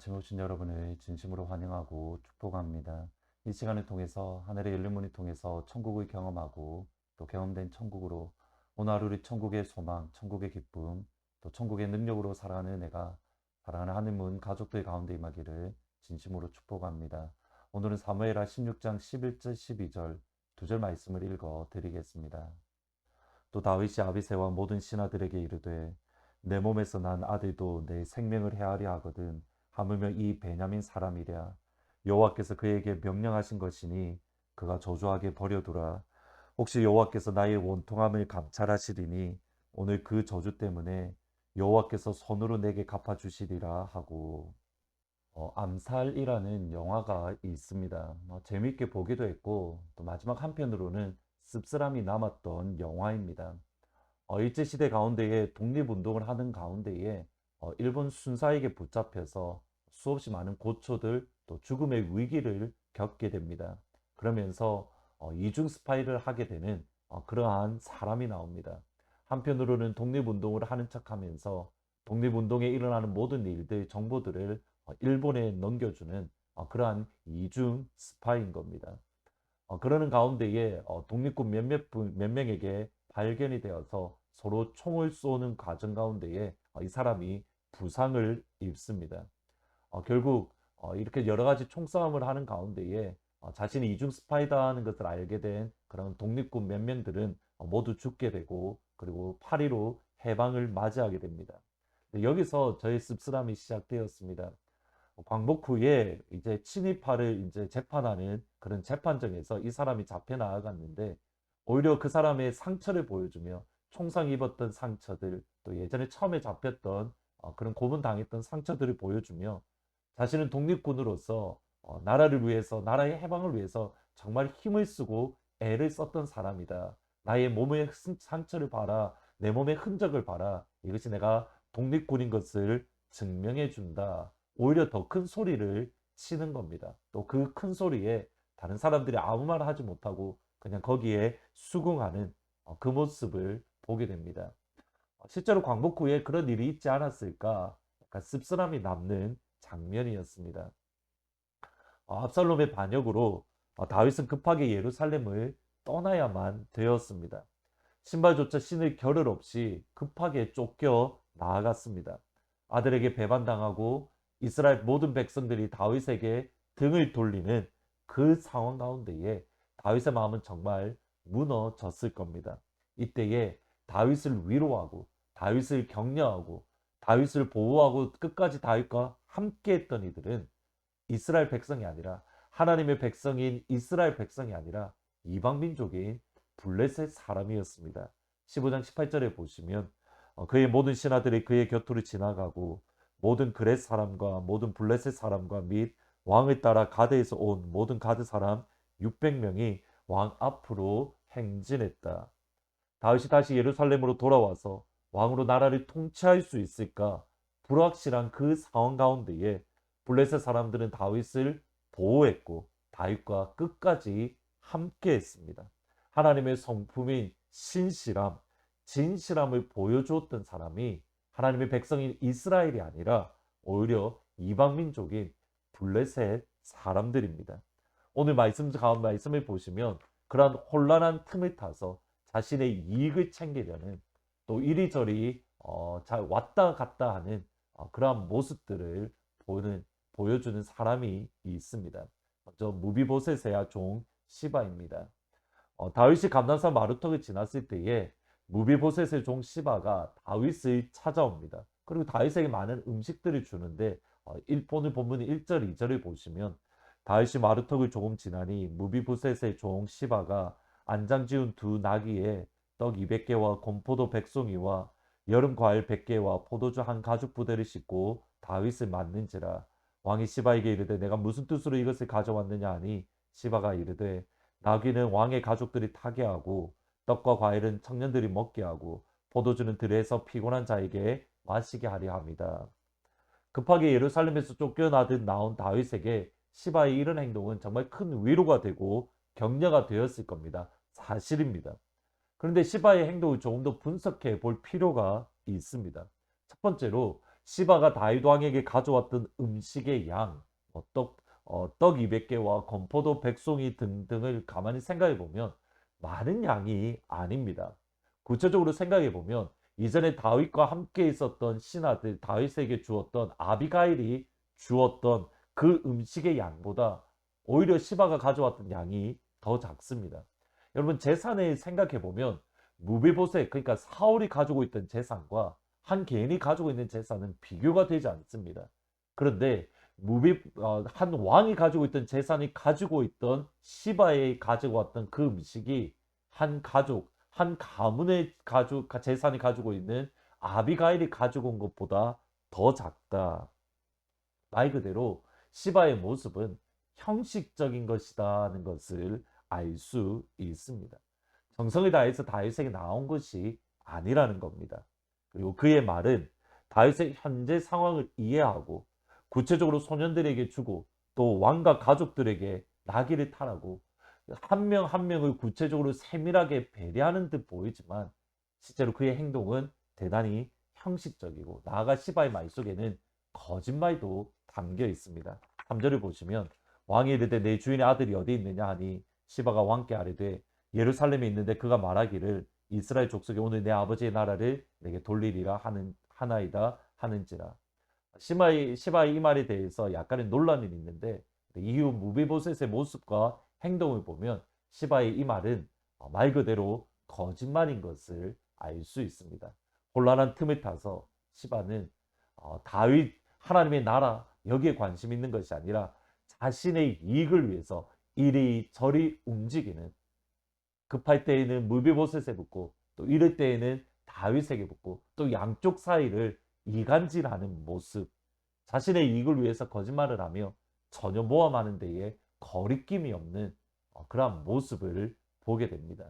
아침에 오신 여러분을 진심으로 환영하고 축복합니다. 이 시간을 통해서 하늘의 열린 문을 통해서 천국을 경험하고 또 경험된 천국으로 오늘 하루를 천국의 소망, 천국의 기쁨, 또 천국의 능력으로 살아가는 은혜가 사랑하는 하늘문 가족들 가운데 임하기를 진심으로 축복합니다. 오늘은 사무엘하 16장 11절 12절 두 절 말씀을 읽어 드리겠습니다. 또 다윗이 아비새와 모든 신하들에게 이르되 내 몸에서 난 아들도 내 생명을 헤아려 하거든 하물며 이 베냐민 사람이랴 여호와께서 그에게 명령하신 것이니 그가 저주하게 버려두라 혹시 여호와께서 나의 원통함을 감찰하시리니 오늘 그 저주 때문에 여호와께서 손으로 내게 갚아 주시리라 하고 어, 암살이라는 영화가 있습니다. 뭐 재미있게 보기도 했고 또 마지막 한편으로는 씁쓸함이 남았던 영화입니다. 어, 일제 시대 가운데에 독립운동을 하는 가운데에 어, 일본 순사에게 붙잡혀서 수없이 많은 고초들 또 죽음의 위기를 겪게 됩니다. 그러면서 어, 이중 스파이를 하게 되는 어, 그러한 사람이 나옵니다. 한편으로는 독립운동을 하는 척하면서 독립운동에 일어나는 모든 일들, 정보들을 어, 일본에 넘겨주는 어, 그러한 이중 스파이인 겁니다. 어, 그러는 가운데에 어, 독립군 몇몇 분, 몇 명에게 발견이 되어서 서로 총을 쏘는 과정 가운데에 어, 이 사람이 부상을 입습니다. 어, 결국 어, 이렇게 여러 가지 총싸움을 하는 가운데에 어, 자신이 이중 스파이다는 것을 알게 된 그런 독립군 몇 명들은 어, 모두 죽게 되고 그리고 파리로 해방을 맞이하게 됩니다. 근데 여기서 저의 씁쓸함이 시작되었습니다. 어, 광복 후에 이제 친일파를 이제 재판하는 그런 재판정에서 이 사람이 잡혀 나아갔는데 오히려 그 사람의 상처를 보여주며 총상 입었던 상처들 또 예전에 처음에 잡혔던 어, 그런 고문당했던 상처들을 보여주며 자신은 독립군으로서 어, 나라를 위해서 나라의 해방을 위해서 정말 힘을 쓰고 애를 썼던 사람이다. 나의 몸의 흔- 상처를 봐라. 내 몸의 흔적을 봐라. 이것이 내가 독립군인 것을 증명해 준다. 오히려 더 큰 소리를 치는 겁니다. 또 그 큰 소리에 다른 사람들이 아무 말 하지 못하고 그냥 거기에 수긍하는 어, 그 모습을 보게 됩니다. 어, 실제로 광복 후에 그런 일이 있지 않았을까? 약간 씁쓸함이 남는 장면이었습니다. 어, 압살롬의 반역으로 어, 다윗은 급하게 예루살렘을 떠나야만 되었습니다. 신발조차 신을 겨를 없이 급하게 쫓겨 나아갔습니다. 아들에게 배반당하고 이스라엘 모든 백성들이 다윗에게 등을 돌리는 그 상황 가운데에 다윗의 마음은 정말 무너졌을 겁니다. 이때에 다윗을 위로하고 다윗을 격려하고 다윗을 보호하고 끝까지 다윗과 함께 했던 이들은 이스라엘 백성이 아니라 하나님의 백성인 이스라엘 백성이 아니라 이방 민족인 블레셋 사람이었습니다. 15장 18절에 보시면 어, 그의 모든 신하들이 그의 곁으로 지나가고 모든 그렛 사람과 모든 블레셋 사람과 및 왕을 따라 가드에서 온 모든 가드 사람 600명이 왕 앞으로 행진했다. 다윗이 다시 예루살렘으로 돌아와서 왕으로 나라를 통치할 수 있을까 불확실한 그 상황 가운데에 블레셋 사람들은 다윗을 보호했고 다윗과 끝까지 함께했습니다. 하나님의 성품인 신실함, 진실함을 보여주었던 사람이 하나님의 백성인 이스라엘이 아니라 오히려 이방 민족인 블레셋 사람들입니다. 오늘 말씀 가운 말씀을 보시면 그러한 혼란한 틈을 타서 자신의 이익을 챙기려는 또 이리저리 어, 잘 왔다 갔다 하는 어, 그러한 모습들을 보는 보여주는 사람이 있습니다. 먼저 무비보셋의 종 시바입니다. 어, 다윗이 감난산 마루턱을 지났을 때에 무비보셋의 종 시바가 다윗을 찾아옵니다. 그리고 다윗에게 많은 음식들을 주는데 어, 일- 오늘 본문 1절, 2절을 보시면 다윗이 마루턱을 조금 지나니 무비보셋의 종 시바가 안장 지운 두 나귀에 떡 200개와 곰포도 100송이와 여름 과일 100개와 포도주 한 가죽 부대를 싣고 다윗을 맞는지라 왕이 시바에게 이르되 내가 무슨 뜻으로 이것을 가져왔느냐 하니 시바가 이르되 나귀는 왕의 가족들이 타게 하고 떡과 과일은 청년들이 먹게 하고 포도주는 들에서 피곤한 자에게 마시게 하려 합니다. 급하게 예루살렘에서 쫓겨나듯 나온 다윗에게 시바의 이런 행동은 정말 큰 위로가 되고 격려가 되었을 겁니다. 사실입니다. 그런데 시바의 행동을 조금 더 분석해 볼 필요가 있습니다. 첫 번째로 시바가 다윗 왕에게 가져왔던 음식의 양, 뭐 떡, 어, 떡 200개와 건포도 100송이 등등을 가만히 생각해 보면 많은 양이 아닙니다. 구체적으로 생각해 보면 이전에 다윗과 함께 있었던 신하들 다윗에게 주었던 아비가일이 주었던 그 음식의 양보다 오히려 시바가 가져왔던 양이 더 작습니다. 여러분 재산을 생각해 보면 무비보셋 그러니까 사울이 가지고 있던 재산과 한 개인이 가지고 있는 재산은 비교가 되지 않습니다. 그런데 무비 어, 한 왕이 가지고 있던 재산이 가지고 있던 시바에 가지고 왔던 그 음식이 한 가족 한 가문의 가족 재산이 가지고 있는 아비가일이 가지고 온 것보다 더 작다. 말 그대로 시바의 모습은 형식적인 것이다는 것을 알 수 있습니다. 정성을 다해서 다윗에게 나온 것이 아니라는 겁니다. 그리고 그의 말은 다윗의 현재 상황을 이해하고 구체적으로 소년들에게 주고 또 왕과 가족들에게 나귀를 타라고 한명한 명을 구체적으로 세밀하게 배려하는 듯 보이지만 실제로 그의 행동은 대단히 형식적이고 나아가 시바의 말 속에는 거짓말도 담겨 있습니다. 3절을 보시면 왕이 이르되 내 주인의 아들이 어디 있느냐 하니 시바가 왕께 아뢰되 예루살렘에 있는데 그가 말하기를 이스라엘 족속이 오늘 내 아버지의 나라를 내게 돌리리라 하는 하나이다 하는지라 시바의, 시바의 이 말에 대해서 약간의 논란이 있는데 이후 무비보셋의 모습과 행동을 보면 시바의 이 말은 말 그대로 거짓말인 것을 알 수 있습니다. 곤란한 틈을 타서 시바는 어, 다윗 하나님의 나라 여기에 관심 있는 것이 아니라 자신의 이익을 위해서 이리저리 움직이는 급할 때에는 무비보셋에 붙고 또 이럴 때에는 다윗에게 붙고 또 양쪽 사이를 이간질하는 모습 자신의 이익을 위해서 거짓말을 하며 전혀 모함하는 데에 거리낌이 없는 어, 그러한 모습을 보게 됩니다.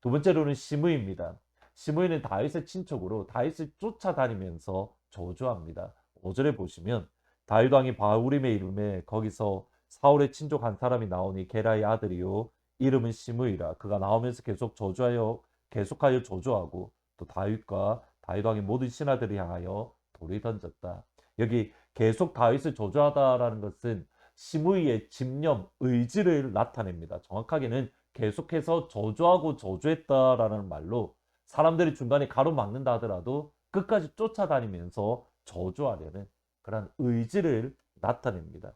두 번째로는 시므입니다. 시므이는 다윗의 친척으로 다윗을 쫓아다니면서 저주합니다. 5절에 보시면 다윗 왕이 바울임의 이름에 거기서 사울의 친족 한 사람이 나오니 게라의 아들이요 이름은 시므이라 그가 나오면서 계속 저주하여 계속하여 저주하고 또 다윗과 다윗 왕의 모든 신하들을 향하여 돌을 던졌다. 여기 계속 다윗을 저주하다라는 것은 시므이의 집념, 의지를 나타냅니다. 정확하게는 계속해서 저주하고 저주했다라는 말로 사람들이 중간에 가로막는다 하더라도 끝까지 쫓아다니면서 저주하려는 그런 의지를 나타냅니다.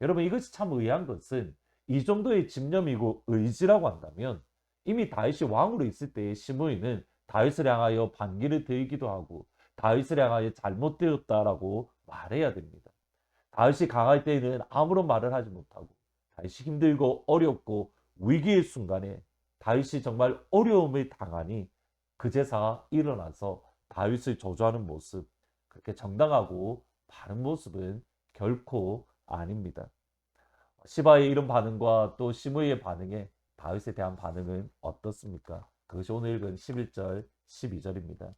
여러분 이것이 참 의아한 것은 이 정도의 집념이고 의지라고 한다면 이미 다윗이 왕으로 있을 때의 시므이는 다윗을 향하여 반기를 들기도 하고 다윗을 향하여 잘못되었다라고 말해야 됩니다. 다윗이 강할 때에는 아무런 말을 하지 못하고 다윗이 힘들고 어렵고 위기의 순간에 다윗이 정말 어려움을 당하니 그제서 일어나서 다윗을 저주하는 모습 그렇게 정당하고 바른 모습은 결코 아닙니다. 시바의 이런 반응과 또 시므이의 반응에 다윗에 대한 반응은 어떻습니까? 그것이 오늘 읽은 11절, 12절입니다.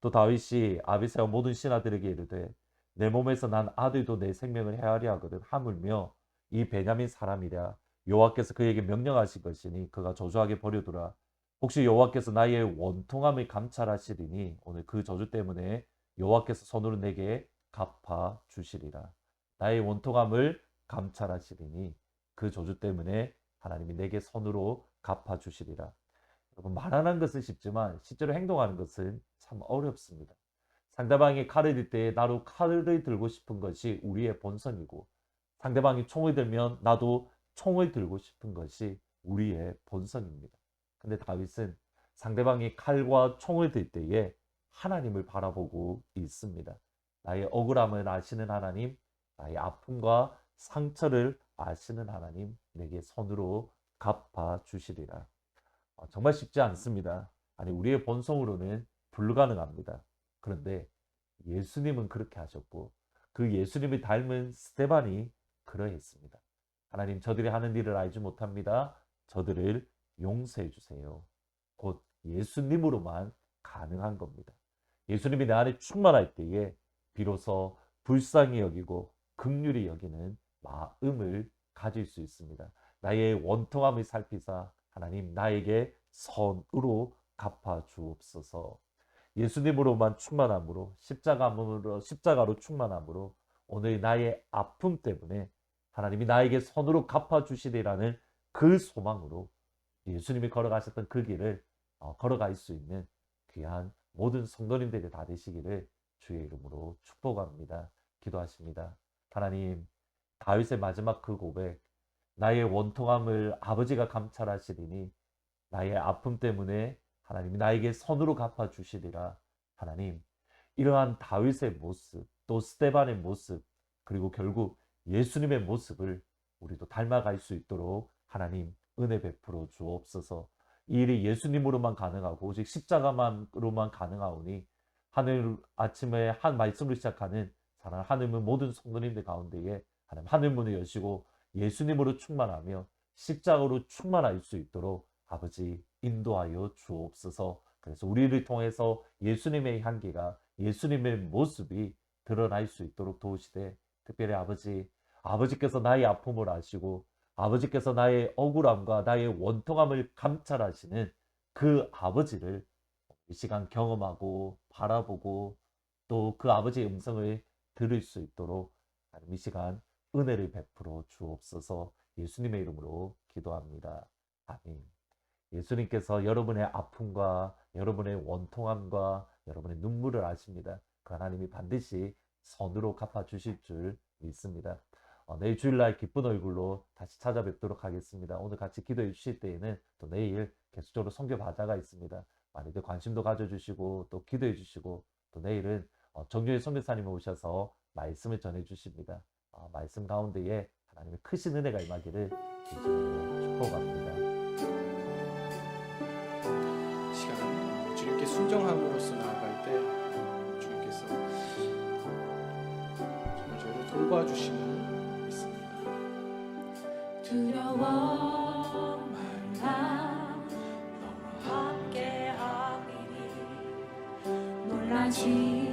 또 다윗이 아비새와 모든 신하들에게 이르되 내 몸에서 난 아들도 내 생명을 헤아려 하거든 하물며 이 베냐민 사람이랴 여호와께서 그에게 명령하신 것이니 그가 저주하게 버려두라 혹시 여호와께서 나의 원통함을 감찰하시리니 오늘 그 저주 때문에 여호와께서 손으로 내게 갚아 주시리라 나의 원통함을 감찰하시리니 그 저주 때문에 하나님이 내게 손으로 갚아 주시리라 여러분 말하는 것은 쉽지만 실제로 행동하는 것은 참 어렵습니다 상대방이 칼을 들 때 나도 칼을 들고 싶은 것이 우리의 본성이고 상대방이 총을 들면 나도 총을 들고 싶은 것이 우리의 본성입니다. 근데 다윗은 상대방이 칼과 총을 들 때에 하나님을 바라보고 있습니다. 나의 억울함을 아시는 하나님, 나의 아픔과 상처를 아시는 하나님, 내게 손으로 갚아 주시리라. 어, 정말 쉽지 않습니다. 아니, 우리의 본성으로는 불가능합니다. 그런데 예수님은 그렇게 하셨고 그 예수님을 닮은 스테반이 그러했습니다. 하나님 저들이 하는 일을 알지 못합니다. 저들을 용서해 주세요. 곧 예수님으로만 가능한 겁니다. 예수님이 내 안에 충만할 때에 비로소 불쌍히 여기고 극률이 여기는 마음을 가질 수 있습니다. 나의 원통함을 살피사 하나님 나에게 선으로 갚아 주옵소서. 예수님으로만 충만함으로 십자가로 십자가로 충만함으로 오늘 나의 아픔 때문에 하나님이 나에게 선으로 갚아 주시리라는 그 소망으로 예수님이 걸어가셨던 그 길을 어, 걸어갈 수 있는 귀한 모든 성도님들이 다 되시기를 주의 이름으로 축복합니다. 기도하십니다. 하나님, 다윗의 마지막 그 고백, 나의 원통함을 아버지가 감찰하시리니 나의 아픔 때문에 하나님이 나에게 선으로 갚아 주시리라. 하나님, 이러한 다윗의 모습, 또 스테반의 모습, 그리고 결국 예수님의 모습을 우리도 닮아갈 수 있도록 하나님 은혜 베풀어 주옵소서. 이 일이 예수님으로만 가능하고 오직 십자가만으로만 가능하오니 하늘 아침에 한 말씀을 시작하는 사랑 하늘문 모든 성도님들 가운데에 하나님 하늘 문을 여시고 예수님으로 충만하며 십자가로 충만할 수 있도록 아버지 인도하여 주옵소서. 그래서 우리를 통해서 예수님의 향기가 예수님의 모습이 드러날 수 있도록 도우시되 특별히 아버지 아버지께서 나의 아픔을 아시고 아버지께서 나의 억울함과 나의 원통함을 감찰하시는 그 아버지를 이 시간 경험하고 바라보고 또 그 아버지의 음성을 들을 수 있도록 이 시간 은혜를 베풀어 주옵소서 예수님의 이름으로 기도합니다. 아멘. 예수님께서 여러분의 아픔과 여러분의 원통함과 여러분의 눈물을 아십니다. 그 하나님이 반드시 선으로 갚아 주실 줄 믿습니다. 어, 내일 주일날 기쁜 얼굴로 다시 찾아뵙도록 하겠습니다. 오늘 같이 기도해 주실 때에는 또 내일 계속적으로 성교 바자가 있습니다. 많이들 관심도 가져주시고 또 기도해 주시고 또 내일은 어, 정유의 선교사님이 오셔서 말씀을 전해 주십니다. 어, 말씀 가운데에 하나님의 크신 은혜가 임하기를 진심으로 축복합니다. 이 시간 주님께 순종함으로써 나아갈 때 주님께서 정말 저희를 돌봐주심을 믿습니다. 두려워 말라 너와 함께 하리니 놀라지